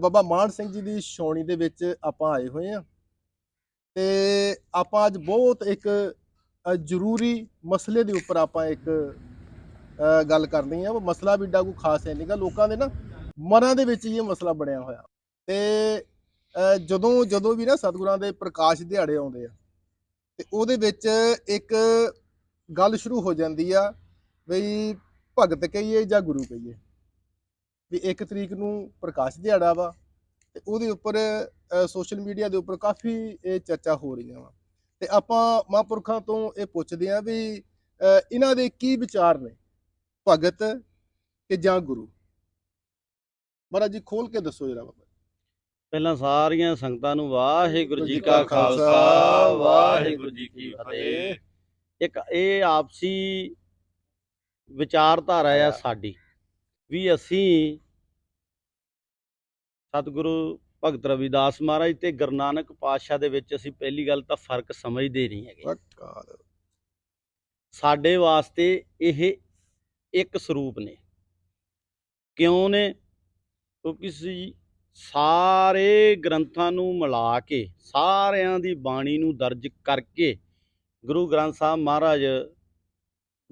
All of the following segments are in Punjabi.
ਬਾਬਾ ਮਾਨ ਸਿੰਘ ਜੀ ਦੀ ਛਾਉਣੀ ਦੇ ਵਿੱਚ ਆਪਾਂ ਆਏ ਹੋਏ ਆ ਤੇ ਆਪਾਂ ਅੱਜ ਬਹੁਤ ਇੱਕ ਜ਼ਰੂਰੀ ਮਸਲੇ ਦੇ ਉੱਪਰ ਆਪਾਂ ਇੱਕ ਗੱਲ ਕਰਨੀ ਆ। ਉਹ ਮਸਲਾ ਵੀ ਏਡਾ ਕੋਈ ਖਾਸ ਹੈ ਨਹੀਂਗਾ ਲੋਕਾਂ ਦੇ ਨਾ ਮਨਾਂ ਦੇ ਵਿੱਚ ਹੀ ਇਹ ਮਸਲਾ ਬਣਿਆ ਹੋਇਆ। ਤੇ ਜਦੋਂ ਜਦੋਂ ਵੀ ਨਾ ਸਤਿਗੁਰਾਂ ਦੇ ਪ੍ਰਕਾਸ਼ ਦਿਹਾੜੇ ਆਉਂਦੇ ਆ, ਤੇ ਉਹਦੇ ਵਿੱਚ ਇੱਕ ਗੱਲ ਸ਼ੁਰੂ ਹੋ ਜਾਂਦੀ ਆ, ਬਈ ਭਗਤ ਕਹੀਏ ਜਾਂ ਗੁਰੂ ਕਹੀਏ। ਵੀ ਇੱਕ ਤਰੀਕ ਨੂੰ ਪ੍ਰਕਾਸ਼ ਦਿਹਾੜਾ ਵਾ ਤੇ ਉਹਦੇ ਉੱਪਰ ਸੋਸ਼ਲ ਮੀਡੀਆ ਦੇ ਉੱਪਰ ਕਾਫੀ ਇਹ ਚਰਚਾ ਹੋ ਰਹੀਆਂ ਵਾ। ਤੇ ਆਪਾਂ ਮਹਾਂਪੁਰਖਾਂ ਤੋਂ ਇਹ ਪੁੱਛਦੇ ਆ ਵੀ ਇਹਨਾਂ ਦੇ ਕੀ ਵਿਚਾਰ ਨੇ? ਭਗਤ ਕਿ ਜਾਂ ਗੁਰੂ? ਮਹਾਰਾਜ ਜੀ ਖੋਲ ਕੇ ਦੱਸੋ ਜਰਾ ਬਾਬਾ ਪਹਿਲਾਂ ਸਾਰੀਆਂ ਸੰਗਤਾਂ ਨੂੰ ਵਾਹਿਗੁਰੂ ਜੀ ਕਾ ਖਾਲਸਾ, ਵਾਹਿਗੁਰੂ ਜੀ ਕੀ ਫਤਿਹ। ਇੱਕ ਇਹ ਆਪਸੀ ਵਿਚਾਰਧਾਰਾ ਆ ਸਾਡੀ। ਵੀ ਅਸੀਂ ਸਤਿਗੁਰੂ ਭਗਤ ਰਵਿਦਾਸ ਮਹਾਰਾਜ ਤੇ ਗੁਰੂ ਨਾਨਕ ਪਾਤਸ਼ਾਹ ਦੇ ਵਿੱਚ ਅਸੀਂ ਪਹਿਲੀ ਗੱਲ ਤਾਂ ਫ਼ਰਕ ਸਮਝਦੇ ਨਹੀਂ ਹੈਗੇ। ਸਾਡੇ ਵਾਸਤੇ ਇਹ ਇੱਕ ਸਰੂਪ ਨੇ। ਕਿਉਂ ਨੇ? ਕਿਉਂਕਿ ਸਾਰੇ ਗ੍ਰੰਥਾਂ ਨੂੰ ਮਿਲਾ ਕੇ ਸਾਰਿਆਂ ਦੀ ਬਾਣੀ ਨੂੰ ਦਰਜ ਕਰਕੇ ਗੁਰੂ ਗ੍ਰੰਥ ਸਾਹਿਬ ਮਹਾਰਾਜ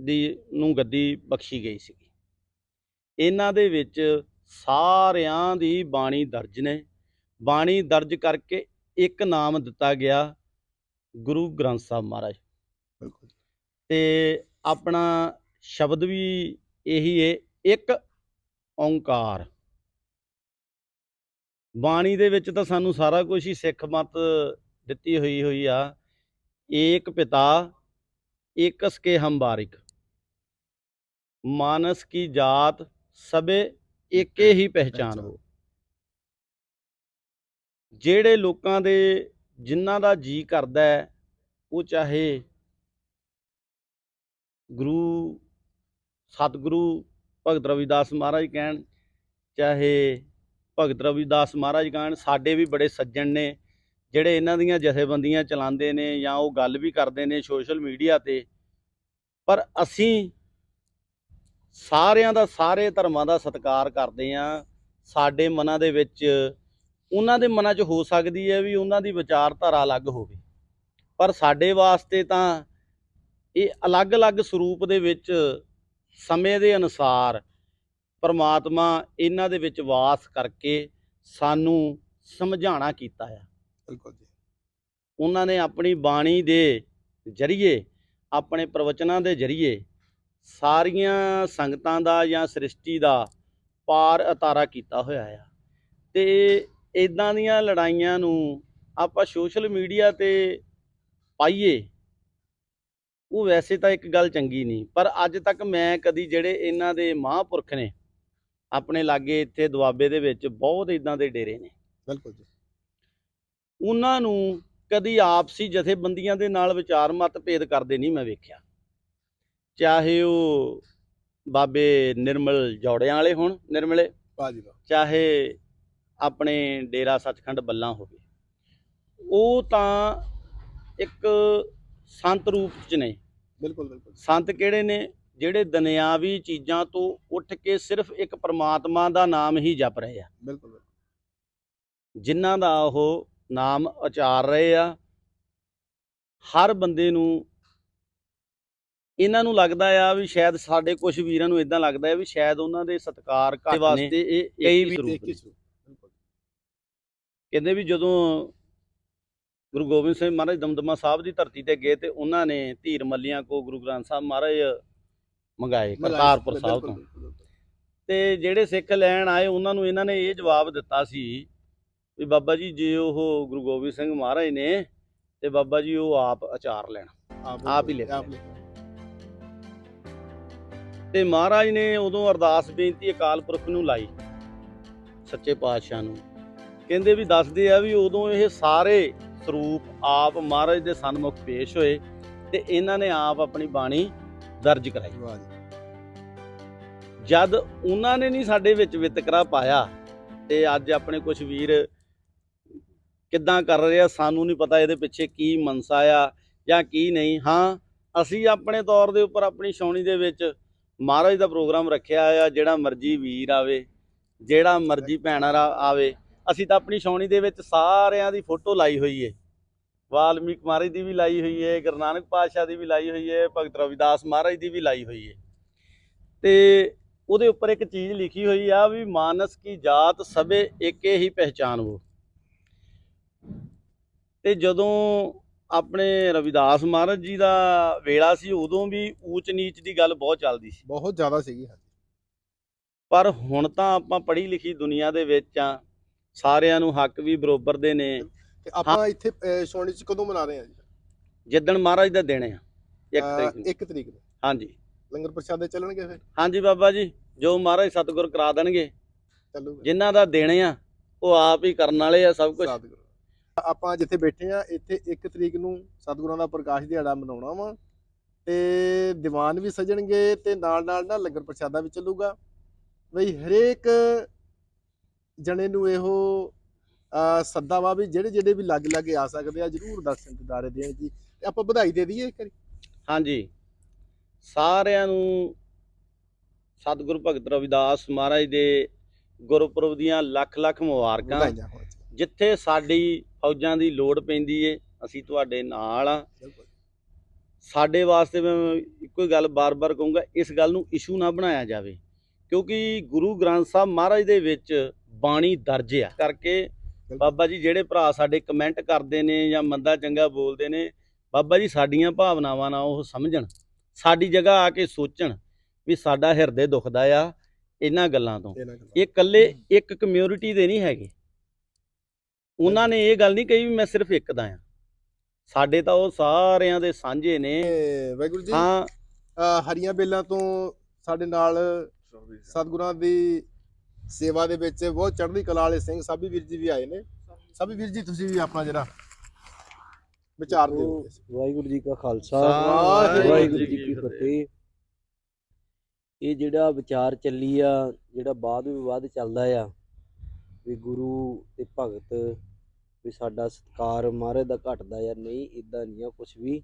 ਦੀ ਨੂੰ ਗੱਦੀ ਬਖਸ਼ੀ ਗਈ ਸੀ ਇਹਨਾਂ ਦੇ ਵਿੱਚ ਸਾਰਿਆਂ ਦੀ ਬਾਣੀ ਦਰਜ ਨੇ। ਬਾਣੀ ਦਰਜ ਕਰਕੇ ਇੱਕ ਨਾਮ ਦਿੱਤਾ ਗਿਆ ਗੁਰੂ ਗ੍ਰੰਥ ਸਾਹਿਬ ਮਹਾਰਾਜ। ਬਿਲਕੁਲ। ਤੇ ਆਪਣਾ ਸ਼ਬਦ ਵੀ ਇਹੀ ਹੈ ਇੱਕ ਓੰਕਾਰ। ਬਾਣੀ ਦੇ ਵਿੱਚ ਤਾਂ ਸਾਨੂੰ ਸਾਰਾ ਕੁਝ ਹੀ ਸਿੱਖ ਮਤ ਦਿੱਤੀ ਹੋਈ ਹੋਈ ਆ। ਏਕ ਪਿਤਾ ਏਕਸ ਕੇ ਹਮ ਬਾਰਿਕ ਮਾਨਸ ਕੀ ਜਾਤ ਸਬੇ ਏਕੇ ਹੀ ਪਹਿਚਾਨ ਹੋ ਜਿਹੜੇ ਲੋਕਾਂ ਦੇ ਜਿਨ੍ਹਾਂ ਦਾ ਜੀ ਕਰਦਾ ਹੈ ਉਹ ਚਾਹੇ ਗੁਰੂ ਸਤਿਗੁਰੂ ਭਗਤ ਰਵਿਦਾਸ ਮਹਾਰਾਜ ਕਹਿਣ ਚਾਹੇ ਭਗਤ ਰਵਿਦਾਸ ਮਹਾਰਾਜ ਕਹਿਣ ਸਾਡੇ ਵੀ ਬੜੇ ਸੱਜਣ ਨੇ ਜਿਹੜੇ ਇਹਨਾਂ ਦੀਆਂ ਜਥੇਬੰਦੀਆਂ ਚਲਾਉਂਦੇ ਨੇ ਜਾਂ ਉਹ ਗੱਲ ਵੀ ਕਰਦੇ ਨੇ ਸੋਸ਼ਲ ਮੀਡੀਆ ਤੇ ਪਰ ਅਸੀਂ ਸਾਰਿਆਂ ਦਾ ਸਾਰੇ ਧਰਮਾਂ ਦਾ ਸਤਿਕਾਰ ਕਰਦੇ ਆ ਸਾਡੇ ਮਨਾਂ ਦੇ ਵਿੱਚ ਉਹਨਾਂ ਦੇ ਮਨਾਂ 'ਚ ਹੋ ਸਕਦੀ ਹੈ ਵੀ ਉਹਨਾਂ ਦੀ ਵਿਚਾਰਧਾਰਾ ਅਲੱਗ ਹੋਵੇ। ਪਰ ਸਾਡੇ ਵਾਸਤੇ ਤਾਂ ਇਹ ਅਲੱਗ-ਅਲੱਗ ਸਰੂਪ ਦੇ ਵਿੱਚ ਸਮੇਂ ਦੇ ਅਨੁਸਾਰ ਪਰਮਾਤਮਾ ਇਹਨਾਂ ਦੇ ਵਿੱਚ ਵਾਸ ਕਰਕੇ ਸਾਨੂੰ ਸਮਝਾਣਾ ਕੀਤਾ ਆ। ਬਿਲਕੁਲ ਜੀ। ਉਹਨਾਂ ਨੇ ਆਪਣੀ ਬਾਣੀ ਦੇ ਜਰੀਏ ਆਪਣੇ ਪ੍ਰਵਚਨਾਂ ਦੇ ਜਰੀਏ ਸਾਰੀਆਂ ਸੰਗਤਾਂ ਦਾ ਜਾਂ ਸ੍ਰਿਸ਼ਟੀ ਦਾ ਪਾਰ ਅਤਾਰਾ ਕੀਤਾ ਹੋਇਆ ਆ। ਤੇ ਇਦਾਂ ਦੀਆਂ ਲੜਾਈਆਂ ਨੂੰ ਆਪਾਂ ਸੋਸ਼ਲ ਮੀਡੀਆ ਤੇ ਪਾਈਏ ਉਹ ਵੈਸੇ ਤਾਂ ਇੱਕ ਗੱਲ ਚੰਗੀ ਨਹੀਂ ਪਰ ਅੱਜ ਤੱਕ ਮੈਂ ਕਦੀ ਜਿਹੜੇ ਇਹਨਾਂ ਦੇ ਮਹਾਂਪੁਰਖ ਨੇ ਆਪਣੇ ਲਾਗੇ ਇੱਥੇ ਦੁਆਬੇ ਦੇ ਵਿੱਚ ਬਹੁਤ ਇਦਾਂ ਦੇ ਡੇਰੇ ਨੇ। ਬਿਲਕੁਲ ਜੀ। ਉਹਨਾਂ ਨੂੰ ਕਦੀ ਆਪਸੀ ਜਥੇਬੰਦੀਆਂ ਦੇ ਨਾਲ ਵਿਚਾਰ ਮਤਭੇਦ ਕਰਦੇ ਨਹੀਂ ਮੈਂ ਵੇਖਿਆ। ਚਾਹੇ ਉਹ ਬਾਬੇ ਨਿਰਮਲ ਜੌੜਿਆਂ ਵਾਲੇ ਹੋਣ ਨਿਰਮਲੇ ਚਾਹੇ ਆਪਣੇ ਡੇਰਾ ਸੱਚਖੰਡ ਬੱਲਾ ਹੋਵੇ। ਉਹ ਤਾਂ ਇੱਕ ਸੰਤ ਰੂਪ ਚ ਨੇ। ਬਿਲਕੁਲ ਬਿਲਕੁਲ। ਸੰਤ ਕਿਹੜੇ ਨੇ? ਜਿਹੜੇ ਦੁਨਿਆਵੀ ਚੀਜ਼ਾਂ ਤੋਂ ਉੱਠ ਕੇ ਸਿਰਫ ਇੱਕ ਪ੍ਰਮਾਤਮਾ ਦਾ ਨਾਮ ਹੀ ਜਪ ਰਹੇ ਆ। ਬਿਲਕੁਲ ਬਿਲਕੁਲ। ਜਿਨ੍ਹਾਂ ਦਾ ਉਹ ਨਾਮ ਉਚਾਰ ਰਹੇ ਆ ਹਰ ਬੰਦੇ ਨੂੰ ਇਹਨਾਂ ਨੂੰ ਲੱਗਦਾ ਆ ਵੀ ਸ਼ਾਇਦ ਸਾਡੇ ਕੁਝ ਵੀਰਾਂ ਨੂੰ ਇਦਾਂ ਲੱਗਦਾ ਹੈ ਵੀ ਸ਼ਾਇਦ ਉਹਨਾਂ ਦੇ ਸਤਕਾਰ ਘੱਟ ਵਾਸਤੇ ਇਹ ਕਈ ਵੀ ਕਹਿੰਦੇ ਵੀ ਜਦੋਂ ਗੁਰੂ ਗੋਬਿੰਦ ਸਿੰਘ ਮਹਾਰਾਜ ਦਮਦਮਾ ਸਾਹਿਬ ਦੀ ਧਰਤੀ ਤੇ ਗਏ ਤੇ ਉਹਨਾਂ ਨੇ ਧੀਰ ਮੱਲੀਆਂ ਕੋ ਗੁਰੂ ਗ੍ਰੰਥ ਸਾਹਿਬ ਮਹਾਰਾਜ ਮੰਗਾਏ ਕਰਤਾਰਪੁਰ ਸਾਹਿਬ ਤੋਂ। ਤੇ ਜਿਹੜੇ ਸਿੱਖ ਲੈਣ ਆਏ ਉਹਨਾਂ ਨੂੰ ਇਹਨਾਂ ਨੇ ਇਹ ਜਵਾਬ ਦਿੱਤਾ ਸੀ ਵੀ ਬਾਬਾ ਜੀ ਜੇ ਉਹ ਗੁਰੂ ਗੋਬਿੰਦ ਸਿੰਘ ਮਹਾਰਾਜ ਨੇ ਤੇ ਬਾਬਾ ਜੀ ਉਹ ਆਪ ਆਚਾਰ ਲੈਣ। ਆਪ ਹੀ ਲਿਖ ਤੇ ਮਹਾਰਾਜ ਨੇ ਉਦੋਂ ਅਰਦਾਸ ਬੇਨਤੀ ਅਕਾਲ ਪੁਰਖ ਨੂੰ ਲਾਈ ਸੱਚੇ ਪਾਤਸ਼ਾਹ ਨੂੰ। ਕਹਿੰਦੇ ਵੀ ਦੱਸਦੇ ਆ ਵੀ ਉਦੋਂ ਇਹ ਸਾਰੇ ਸਰੂਪ ਆਪ ਮਹਾਰਾਜ ਦੇ ਸਨਮੁਖ ਪੇਸ਼ ਹੋਏ ਤੇ ਇਹਨਾਂ ਨੇ ਆਪ ਆਪਣੀ ਬਾਣੀ ਦਰਜ ਕਰਾਈ। ਜਦ ਉਹਨਾਂ ਨੇ ਨਹੀਂ ਸਾਡੇ ਵਿੱਚ ਵਿਤਕਰਾ ਪਾਇਆ ਤੇ ਅੱਜ ਆਪਣੇ ਕੁਝ ਵੀਰ ਕਿੱਦਾਂ ਕਰ ਰਹੇ ਆ ਸਾਨੂੰ ਨਹੀਂ ਪਤਾ ਇਹਦੇ ਪਿੱਛੇ ਕੀ ਮਨਸਾ ਆ ਜਾਂ ਕੀ ਨਹੀਂ। ਹਾਂ ਅਸੀਂ ਆਪਣੇ ਤੌਰ ਦੇ ਉੱਪਰ ਆਪਣੀ ਛਾਉਣੀ ਦੇ ਵਿੱਚ ਮਹਾਰਾਜ ਦਾ ਪ੍ਰੋਗਰਾਮ ਰੱਖਿਆ ਆ, ਜਿਹੜਾ ਮਰਜ਼ੀ ਵੀਰ ਆਵੇ, ਜਿਹੜਾ ਮਰਜ਼ੀ ਭੈਣ ਆ ਆਵੇ, ਅਸੀਂ ਤਾਂ ਆਪਣੀ ਛਾਉਣੀ ਦੇ ਵਿੱਚ ਸਾਰਿਆਂ ਦੀ ਫੋਟੋ ਲਾਈ ਹੋਈ ਏ। ਵਾਲਮੀਕ ਮਹਾਰਾਜ ਦੀ ਵੀ ਲਾਈ ਹੋਈ ਏ, ਗੁਰੂ ਨਾਨਕ ਪਾਤਸ਼ਾਹ ਦੀ ਵੀ ਲਾਈ ਹੋਈ ਏ, ਭਗਤ ਰਵਿਦਾਸ ਮਹਾਰਾਜ ਦੀ ਵੀ ਲਾਈ ਹੋਈ ਏ। ਤੇ ਉਹਦੇ ਉੱਪਰ ਇੱਕ ਚੀਜ਼ ਲਿਖੀ ਹੋਈ ਆ ਵੀ ਮਾਨਸ ਕੀ ਜਾਤ ਸਭੇ ਏਕੇ ਹੀ ਪਹਿਚਾਨ ਉਹ ਤੇ ਜਦੋਂ ਆਪਣੇ ਰਵਿਦਾਸ ਮਹਾਰਾਜ ਜੀ ਦਾ ਵੇਲਾ ਸੀ ਉਦੋਂ ਵੀ ਊਚ ਨੀਚ ਦੀ ਗੱਲ ਬਹੁਤ ਚੱਲਦੀ ਸੀ। ਬਹੁਤ ਜ਼ਿਆਦਾ ਸੀਗੀ ਹਾਂਜੀ। ਪਰ ਹੁਣ ਤਾਂ ਆਪਾਂ ਪੜ੍ਹੀ ਲਿਖੀ ਦੁਨੀਆ ਦੇ ਵਿੱਚ ਆ ਸਾਰਿਆਂ ਨੂੰ ਹੱਕ ਵੀ ਬਰੋਬਰ ਦੇ ਨੇ। ਤੇ ਆਪਾਂ ਇੱਥੇ ਅਹ, ਛਾਉਣੀ ਚ ਕਦੋਂ ਮਨਾ ਰਹੇ ਹਾਂ ਜੀ? ਜਿੱਦਣ ਮਹਾਰਾਜ ਦਾ ਦਿਨ ਆ ਇੱਕ ਅਹ, ਤਰੀਕ ਨੂੰ। ਇੱਕ ਤਰੀਕ ਨੂੰ। ਹਾਂਜੀ। ਲੰਗਰ ਪ੍ਰਸ਼ਾਦੇ ਚੱਲਣਗੇ ਫਿਰ? ਹਾਂਜੀ ਬਾਬਾ ਜੀ ਜੋ ਮਹਾਰਾਜ ਸਤਿਗੁਰ ਕਰਾ ਦੇਣਗੇ। ਚੱਲੂਗਾ। ਜਿਨ੍ਹਾਂ ਦਾ ਦੇਣੇ ਆ ਉਹ ਆਪ ਹੀ ਕਰਨ ਵਾਲੇ ਆ ਸਭ ਕੁਝ ਸਤਿਗੁਰੂ। ਆਪਾਂ ਜਿੱਥੇ ਬੈਠੇ ਆ ਇੱਥੇ 1 ਤਰੀਕ ਨੂੰ ਸਤਿਗੁਰਾਂ ਦਾ ਪ੍ਰਕਾਸ਼ ਦਿਹਾੜਾ ਮਨਾਉਣਾ ਵਾ ਤੇ ਦੀਵਾਨ ਵੀ ਸਜਣਗੇ ਤੇ ਨਾਲ ਨਾਲ ਨਾ ਲੰਗਰ ਪ੍ਰਸ਼ਾਦਾ ਵੀ ਚੱਲੂਗਾ। ਬਈ ਹਰੇਕ ਜਣੇ ਨੂੰ ਇਹੋ ਸੱਦਾ ਵਾ ਵੀ ਜਿਹੜੇ ਜਿਹੜੇ ਵੀ ਲੱਗ ਲੱਗੇ ਆ ਸਕਦੇ ਆ ਜਰੂਰ ਦਰਸ਼ਨ ਦਿਦਾਰੇ ਦੇਣ ਜੀ। ਤੇ ਆਪਾਂ ਵਧਾਈ ਦੇ ਦਈਏ ਇੱਕ ਵਾਰੀ। ਹਾਂਜੀ। ਸਾਰਿਆਂ ਨੂੰ ਸਤਿਗੁਰੂ ਭਗਤ ਰਵਿਦਾਸ ਮਹਾਰਾਜ ਦੇ ਗੁਰਪੁਰਬ ਦੀਆਂ ਲੱਖ ਲੱਖ ਮੁਬਾਰਕਾਂ ਜਿੱਥੇ ਸਾਡੀ ਫੌਜਾਂ ਦੀ ਲੋੜ ਪੈਂਦੀ ਏ ਅਸੀਂ ਤੁਹਾਡੇ ਨਾਲ ਆ। ਸਾਡੇ ਵਾਸਤੇ ਮੈਂ ਇੱਕੋ ਹੀ ਗੱਲ ਬਾਰ-ਬਾਰ ਕਹੂੰਗਾ ਇਸ ਗੱਲ ਨੂੰ ਇਸ਼ੂ ਨਾ ਬਣਾਇਆ ਜਾਵੇ ਕਿਉਂਕਿ ਗੁਰੂ ਗ੍ਰੰਥ ਸਾਹਿਬ ਮਹਾਰਾਜ ਦੇ ਵਿੱਚ ਬਾਣੀ ਦਰਜ ਆ। ਕਰਕੇ ਬਾਬਾ ਜੀ ਜਿਹੜੇ ਭਰਾ ਸਾਡੇ ਕਮੈਂਟ ਕਰਦੇ ਨੇ ਜਾਂ ਮੰਦਾ ਚੰਗਾ ਬੋਲਦੇ ਨੇ ਬਾਬਾ ਜੀ ਸਾਡੀਆਂ ਭਾਵਨਾਵਾਂ ਨਾਲ ਉਹ ਸਮਝਣ ਸਾਡੀ ਜਗ੍ਹਾ ਆ ਕੇ ਸੋਚਣ ਵੀ ਸਾਡਾ ਹਿਰਦੇ ਦੁਖਦਾ ਆ ਇਹਨਾਂ ਗੱਲਾਂ ਤੋਂ। ਇਹ ਇਕੱਲੇ ਇੱਕ ਕਮਿਊਨਿਟੀ ਦੇ ਨਹੀਂ ਹੈਗੇ। ਉਹਨਾਂ ਨੇ ਇਹ ਗੱਲ ਨਹੀਂ ਕਹੀ ਵੀ ਮੈਂ ਸਿਰਫ ਇੱਕ ਦਾ ਆ ਸਾਡੇ ਤਾਂ ਉਹ ਸਾਰਿਆਂ ਦੇ ਸਾਂਝੇ ਨੇ। ਵਾਹਿਗੁਰੂ ਜੀ ਹਾਂ। ਹਰੀਆਂ ਬੇਲਾਂ ਤੋਂ ਸਾਡੇ ਨਾਲ ਸਤਿਗੁਰਾਂ ਦੀ ਸੇਵਾ ਦੇ ਵਿੱਚ ਬਹੁਤ ਚੜ੍ਹਦੀ ਕਲਾ ਵਾਲੇ ਸਿੰਘ ਸਾਬੀ ਵੀਰ ਜੀ ਵੀ ਆਏ ਨੇ। ਸਾਬੀ ਵੀਰ ਜੀ ਤੁਸੀਂ ਵੀ ਆਪਣਾ ਜਿਹੜਾ ਵਿਚਾਰ ਦਿਓ। ਵਾਹਿਗੁਰੂ ਜੀ ਕਾ ਖਾਲਸਾ ਵਾਹਿਗੁਰੂ ਵਾਹਿਗੁਰੂ ਜੀ ਕੀ। ਫਤਿਹ। ਇਹ ਜਿਹੜਾ ਵਿਚਾਰ ਚੱਲੀ ਆ ਜਿਹੜਾ ਬਾਦ ਵਿਵਾਦ ਚੱਲਦਾ ਆ ਵੀ ਗੁਰੂ ਤੇ ਭਗਤ ਵੀ ਸਾਡਾ ਸਤਕਾਰ ਮਹਾਰਾਜ ਦਾ ਘਟਦਾ ਆ ਨਹੀਂ ਇਦਾਂ ਨਹੀਂ ਆ ਕੁਝ ਵੀ।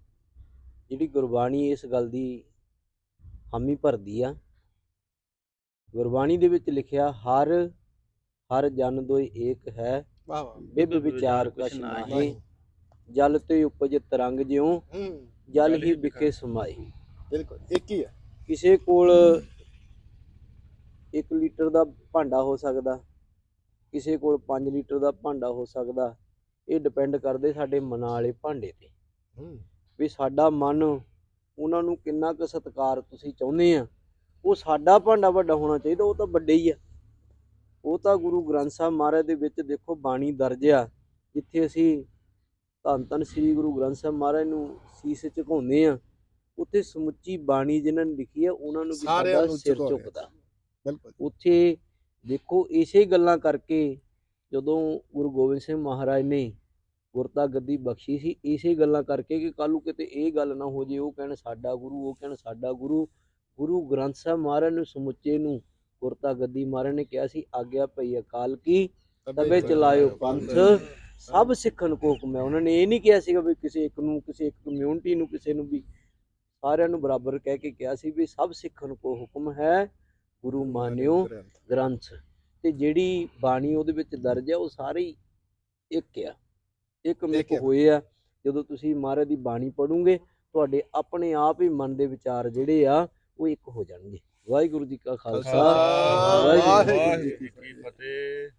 ਜਿਹੜੀ ਗੁਰਬਾਣੀ ਇਸ ਗੱਲ ਦੀ ਹਾਮੀ ਭਰਦੀ ਆ। ਗੁਰਬਾਣੀ ਦੇ ਵਿੱਚ ਲਿਖਿਆ ਹਰ ਹਰ ਜਨ ਦੋਇ ਏਕ ਹੈ। ਵਾਹ ਵਾਹ। ਬਿਬ ਵਿਚਾਰ ਕਛ ਨਾਹੀ। ਜਲ ਤੇ ਉਪਜ ਤਰੰਗ ਜਿਉ ਜਲ ਹੀ ਵਿਖੇ ਸਮਾਈ ਬਿਲਕੁਲ ਇੱਕ ਹੀ ਹੈ ਕਿਸੇ ਕੋਲ 1 ਲੀਟਰ ਦਾ ਭਾਂਡਾ ਹੋ ਸਕਦਾ। ਕਿਸੇ ਕੋਲ 5 ਲੀਟਰ ਦਾ ਭਾਂਡਾ ਹੋ ਸਕਦਾ ਇਹ ਡਿਪੈਂਡ ਕਰਦੇ ਸਾਡੇ ਮਨਾਂ ਵਾਲੇ ਭਾਂਡੇ ਤੇ। ਵੀ ਸਾਡਾ ਮਨ ਉਹਨਾਂ ਨੂੰ ਕਿੰਨਾ ਕੁ ਸਤਿਕਾਰ ਤੁਸੀਂ ਚਾਹੁੰਦੇ ਆ? ਉਹ ਸਾਡਾ ਭਾਂਡਾ ਵੱਡਾ ਹੋਣਾ ਚਾਹੀਦਾ ਉਹ ਤਾਂ ਵੱਡੇ ਹੀ ਆ। ਉਹ ਤਾਂ ਗੁਰੂ ਗ੍ਰੰਥ ਸਾਹਿਬ ਮਹਾਰਾਜ ਦੇ ਵਿੱਚ ਦੇਖੋ ਬਾਣੀ ਦਰਜ ਆ ਜਿੱਥੇ ਅਸੀਂ ਧੰਨ ਧੰਨ ਸ੍ਰੀ ਗੁਰੂ ਗ੍ਰੰਥ ਸਾਹਿਬ ਮਹਾਰਾਜ ਨੂੰ ਸੀਸ ਝੁਕਾਉਂਦੇ ਆ ਉੱਥੇ ਸਮੁੱਚੀ ਬਾਣੀ ਜਿਨ੍ਹਾਂ ਨੇ ਲਿਖੀ ਆ ਉਹਨਾਂ ਨੂੰ ਵੀ ਸਾਡਾ ਸਿਰ। ਝੁਕਦਾ। ਬਿਲਕੁਲ ਉੱਥੇ ਦੇਖੋ ਇਸੇ ਗੱਲਾਂ ਕਰਕੇ ਜਦੋਂ ਗੁਰੂ ਗੋਬਿੰਦ ਸਿੰਘ ਮਹਾਰਾਜ ਨੇ ਗੁਰਤਾ ਗੱਦੀ ਬਖਸ਼ੀ ਸੀ ਇਸੇ ਗੱਲਾਂ ਕਰਕੇ ਕਿ ਕੱਲ੍ਹ ਨੂੰ ਕਿਤੇ ਇਹ ਗੱਲ ਨਾ ਹੋ ਜੇ ਉਹ ਕਹਿਣ ਸਾਡਾ ਗੁਰੂ ਉਹ ਕਹਿਣ ਸਾਡਾ ਗੁਰੂ ਗੁਰੂ ਗ੍ਰੰਥ ਸਾਹਿਬ ਮਹਾਰਾਜ ਨੂੰ ਸਮੁੱਚੇ ਨੂੰ ਗੁਰਤਾ ਗੱਦੀ ਮਹਾਰਾਜ ਨੇ ਕਿਹਾ ਸੀ ਆਗਿਆ ਪਈ ਅਕਾਲ ਕੀ ਤਬੇ ਚਲਾਇਓ ਪੰਥ। ਸਭ ਸਿੱਖਣ ਕੋ ਹੁਕਮ ਹੈ। ਉਹਨਾਂ ਨੇ ਇਹ ਨਹੀਂ ਕਿਹਾ ਸੀਗਾ ਵੀ ਕਿਸੇ ਇੱਕ ਨੂੰ ਕਿਸੇ ਇੱਕ ਕਮਿਊਨਿਟੀ ਨੂੰ ਕਿਸੇ ਨੂੰ ਵੀ ਸਾਰਿਆਂ ਨੂੰ ਬਰਾਬਰ ਕਹਿ ਕੇ ਕਿਹਾ ਸੀ ਵੀ ਸਭ ਸਿੱਖਣ ਕੋ ਹੁਕਮ ਹੈ। ਗੁਰੂ ਮਾਨਿਓ ਗ੍ਰੰਥ। ਤੇ ਜਿਹੜੀ ਬਾਣੀ ਉਹਦੇ ਵਿੱਚ ਦਰਜ ਹੈ ਉਹ ਸਾਰੀ ਇੱਕ ਆ। ਇੱਕ ਮਿਕ। ਹੋਏ ਆ। ਜਦੋਂ ਤੁਸੀਂ ਮਹਾਰਾਜ ਦੀ ਬਾਣੀ ਪੜੋਗੇ ਤੁਹਾਡੇ ਆਪਣੇ ਆਪ ਹੀ ਮਨ ਦੇ ਵਿਚਾਰ ਜਿਹੜੇ ਆ ਉਹ ਇੱਕ ਹੋ ਜਾਣਗੇ। ਵਾਹਿਗੁਰੂ ਜੀ ਕਾ ਖਾਲਸਾ। ਵਾਹਿਗੁਰੂ ਜੀ ਕੀ ਫਤਿਹ।